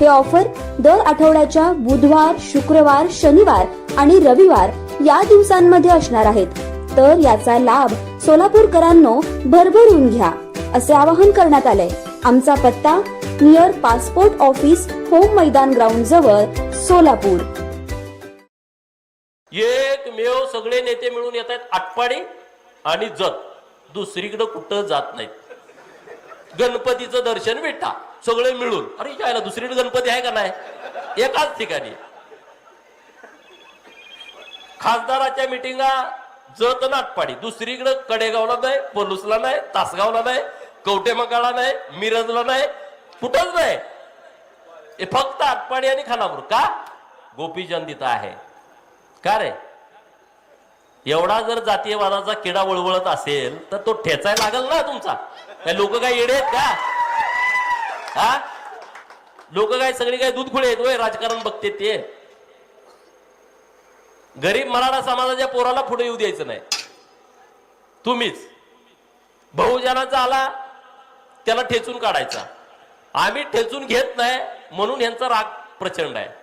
हे ऑफर दर आठवड्याच्या बुधवार शुक्रवार शनिवार आणि रविवार या दिवसांमध्ये असणार आहेत. तर याचा लाभ सोलापूरकरांनो भरभरून घ्या असे आवाहन करण्यात आले आमचा पत्ता नियर पासपोर्ट ऑफिस होम मैदान ग्राउंड जवळ सोलापूर. एक सगळे नेते मिळून येत आहेत आटपाडी आणि जत. दुसरीकडे कुठं जात नाहीत. गणपतीचं दर्शन भेटा सगळे मिळून. अरे यायला दुसरीकडे गणपती आहे का नाही? एकाच ठिकाणी. खासदाराच्या मिटिंगा जत नाटपाडी दुसरीकडे कडेगावला नाही पलूसला नाही तासगावला नाही कवटेमकाळा नाही मिरजला नाही कुठंच नाही. हे फक्त आटपाडी आणि खानापूर. का? गोपीचंद तिथं आहे. का रे? एवढा जर जातीयवादाचा किडा वळवळत असेल तर तो ठेचायला लागल ना तुमचा. काय लोक काय येडे आहेत का? हा? लोक काय सगळी काय दूध खुळे आहेत राजकारण बघते ते. गरीब मराठा समाजाच्या पोराला पुढे येऊ द्यायचं नाही. तुम्हीच. बहुजनाचा आला त्याला ठेचून काढायचा. आम्ही ठेचून घेत नाही म्हणून यांचा राग प्रचंड आहे.